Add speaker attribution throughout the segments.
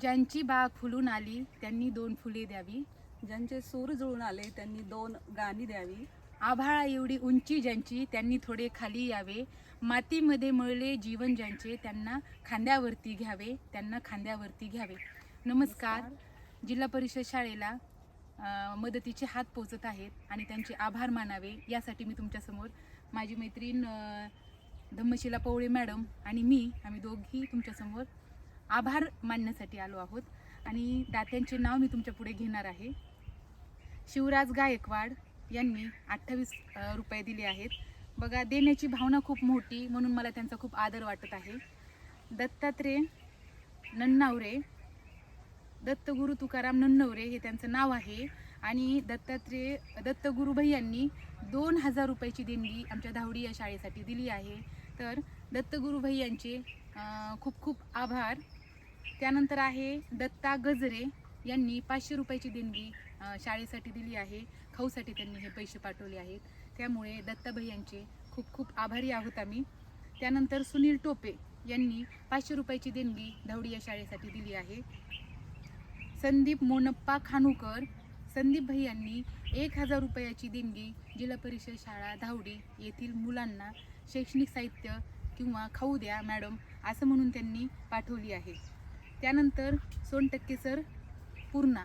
Speaker 1: ज्यांची बाग फुलून आली त्यांनी दोन फुले द्यावी.
Speaker 2: ज्यांचे सूर जुळून आले त्यांनी दोन गाणी द्यावी.
Speaker 1: आभाळा एवढी उंची ज्यांची त्यांनी थोडे खाली यावे. मातीमध्ये मळले जीवन ज्यांचे त्यांना खांद्यावरती घ्यावे त्यांना खांद्यावरती घ्यावे. नमस्कार. जिल्हा परिषद शाळेला अ, मदतीचे हात पोचत आहेत आणि त्यांचे आभार मानावे यासाठी मी तुमच्यासमोर माझी मैत्रीण अ, धम्मशिला पवळे मॅडम आणि मी आम्ही दोघी तुमच्यासमोर आभार मानण्यासाठी आलो आहोत. आणि दात्यांचे नाव मी तुमच्यापुढे घेणार आहे. शिवराज गायकवाड यांनी अठ्ठावीस रुपये दिले आहेत. बघा देण्याची भावना खूप मोठी म्हणून मला त्यांचा खूप आदर वाटत आहे. दत्तात्रेय नन्नावरे दत्तगुरु तुकाराम नन्नवरे हे त्यांचं नाव आहे. आणि दत्तात्रय दत्तगुरु भैयांनी दोन हजार रुपयाची देणगी आमच्या धावडी या शाळेसाठी दिली आहे. तर दत्तगुरु भैयांचे खूप खूप आभार. त्यानंतर आहे दत्ता गजरे यांनी पाचशे रुपयाची देणगी शाळेसाठी दिली आहे. खाऊसाठी त्यांनी हे पैसे पाठवले आहेत. त्यामुळे दत्ता भैयांचे खूप खूप आभारी आहोत आम्ही. त्यानंतर सुनील टोपे यांनी पाचशे रुपयाची देणगी धावडी या शाळेसाठी दिली आहे. संदीप मोनप्पा खानूकर संदीप भाई यांनी एक हजार रुपयाची देणगी जिल्हा परिषद शाळा धावडी येथील मुलांना शैक्षणिक साहित्य किंवा खाऊ द्या मॅडम असं म्हणून त्यांनी पाठवली आहे. त्यानंतर सोनटक्के सर पूर्णा.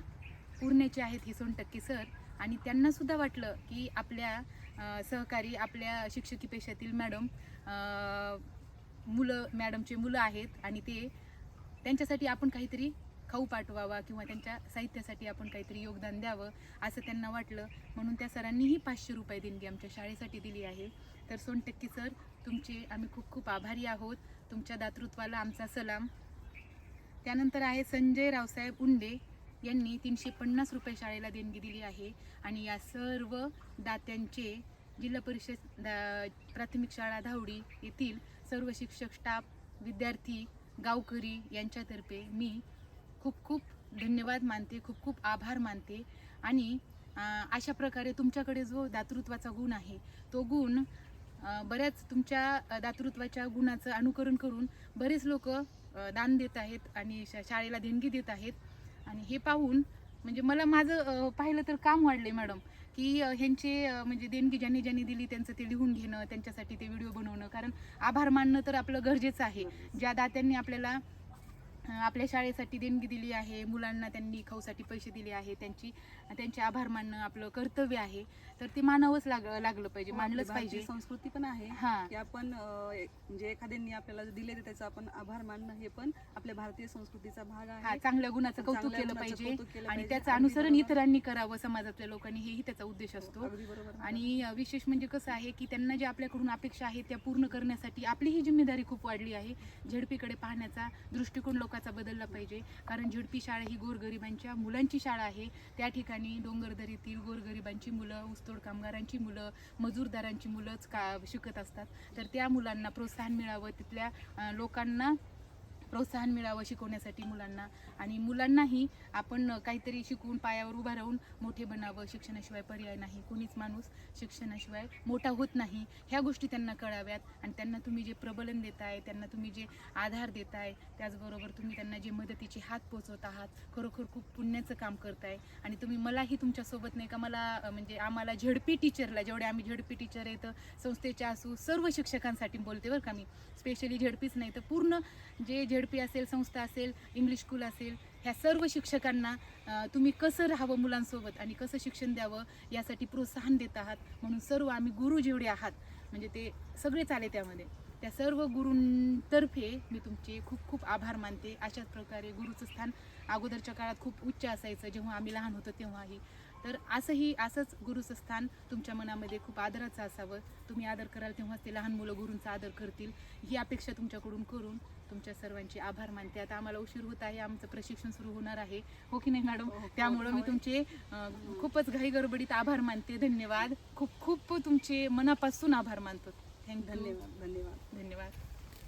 Speaker 1: पूर्ण्याचे आहेत हे सोनटक्के सर. आणि त्यांनासुद्धा वाटलं की आपल्या सहकारी आपल्या शिक्षकी पेशातील मॅडम मुलं मॅडमचे मुलं आहेत आणि ते त्यांच्यासाठी आपण काहीतरी खाऊ पाठवावा किंवा त्यांच्या साहित्यासाठी आपण काहीतरी योगदान द्यावं असं त्यांना वाटलं. म्हणून त्या सरांनीही पाचशे रुपये देणगी आमच्या शाळेसाठी दिली आहे. तर सोनटक्के सर तुमचे आम्ही खूप खूप आभारी आहोत. तुमच्या दातृत्वाला आमचा सलाम. त्यानंतर आहे संजय रावसाहेब उंडे यांनी तीनशे पन्नास रुपये शाळेला देणगी दिली आहे. आणि या सर्व दात्यांचे जिल्हा परिषद दा- प्राथमिक शाळा धावडी येथील सर्व शिक्षक स्टाफ विद्यार्थी गावकरी यांच्यातर्फे मी खूप खूप धन्यवाद मानते खूप खूप आभार मानते. आणि अशा प्रकारे तुमच्याकडे जो दातृत्वाचा गुण आहे तो गुण बऱ्याच तुमच्या दातृत्वाच्या गुणाचं अनुकरण करून बरेच लोक दान देत आहेत आणि शा- शाळेला देणगी देत आहेत. आणि हे पाहून म्हणजे मला माझं पाहिलं तर काम वाढले मॅडम की ह्यांचे म्हणजे देणगी ज्यांनी ज्यांनी दिली त्यांचं ते लिहून घेणं त्यांच्यासाठी ते व्हिडिओ बनवणं. कारण आभार मानणं तर आपलं गरजेचं आहे. ज्या दात्यांनी आपल्याला आपल्या शाळेसाठी देणगी दिली आहे. मुलांना त्यांनी खाऊसाठी पैसे दिले आहे त्यांची त्यांचे आभार मानणं आपलं कर्तव्य आहे. तर ते मानावंच लाग लागलं पाहिजे मानलंच पाहिजे.
Speaker 2: संस्कृती पण आहे.
Speaker 1: हा.
Speaker 2: की आपण म्हणजे एखाद्यांनी आपल्याला जे दिले त्याचा आपण आभार मानणं हे पण आपल्या भारतीय संस्कृतीचा भाग
Speaker 1: हा
Speaker 2: आहे
Speaker 1: चांगल्या गुणाचं कौतुक केलं पाहिजे आणि. त्याचं अनुसरण. इतरांनी करावं समाजातल्या लोकांनी हेही त्याचा उद्देश असतो.
Speaker 2: अगदी बरोबर.
Speaker 1: आणि विशेष म्हणजे कसं आहे की त्यांना ज्या आपल्याकडून अपेक्षा आहेत त्या पूर्ण करण्यासाठी आपली ही जिम्मेदारी खूप वाढली आहे. झेडपीकडे पाहण्याचा दृष्टिकोन स्वरूपाचा बदलला पाहिजे. कारण झिडपी शाळा ही गोरगरिबांच्या मुलांची शाळा आहे. त्या ठिकाणी डोंगरदरीतील गोरगरिबांची मुलं ऊसतोड कामगारांची मुलं मजूरदारांची मुलंच का शिकत असतात. तर त्या मुलांना प्रोत्साहन मिळावं. तिथल्या लोकांना प्रोत्साहन मिळावं शिकवण्यासाठी मुलांना. आणि मुलांनाही आपण काहीतरी शिकून पायावर उभं राहून मोठे बनावं शिक्षणाशिवाय पर्याय नाही कोणीच माणूस शिक्षणाशिवाय मोठा होत नाही ह्या गोष्टी त्यांना कळाव्यात. आणि त्यांना तुम्ही जे प्रबलन देताय त्यांना तुम्ही जे आधार देताय त्याचबरोबर तुम्ही त्यांना जे मदतीचे हात पोचवत आहात खरोखर खूप पुण्याचं काम करताय. आणि तुम्ही मलाही तुमच्यासोबत नाही का मला म्हणजे आम्हाला झडपी टीचरला जेवढे आम्ही झडपी टीचर आहेत संस्थेच्या असू सर्व शिक्षकांसाठी बोलते बरं का मी. स्पेशली झडपीच नाही तर पूर्ण जे झेडपी असेल संस्था असेल इंग्लिश स्कूल असेल ह्या सर्व शिक्षकांना तुम्ही कसं राहावं मुलांसोबत आणि कसं शिक्षण द्यावं यासाठी प्रोत्साहन देत आहात म्हणून सर्व आम्ही गुरु जेवढे आहात म्हणजे ते सगळेच आले त्यामध्ये. त्या सर्व गुरूंतर्फे मी तुमचे खूप खूप आभार मानते. अशाच प्रकारे गुरुचं स्थान अगोदरच्या काळात खूप उच्च असायचं. जेव्हा आम्ही लहान होतो तेव्हाही. तर असंही असंच गुरुचं स्थान तुमच्या मनामध्ये खूप आदराचं असावं. तुम्ही आदर कराल तेव्हाच ते लहान मुलं गुरूंचा आदर करतील. ही अपेक्षा तुमच्याकडून करून तुमच्या सर्वांचे आभार मानते. आता आम्हाला उशीर होत आहे आमचं प्रशिक्षण सुरू होणार आहे. हो की नाही मॅडम?
Speaker 2: हो, हो,
Speaker 1: त्यामुळं मी
Speaker 2: होय.
Speaker 1: तुमचे खूपच घाई गडबडीत आभार मानते. धन्यवाद. खूप खूप तुमचे मनापासून आभार मानतो. थँक्यू
Speaker 2: धन्यवाद धन्यवाद.
Speaker 1: धन्यवाद.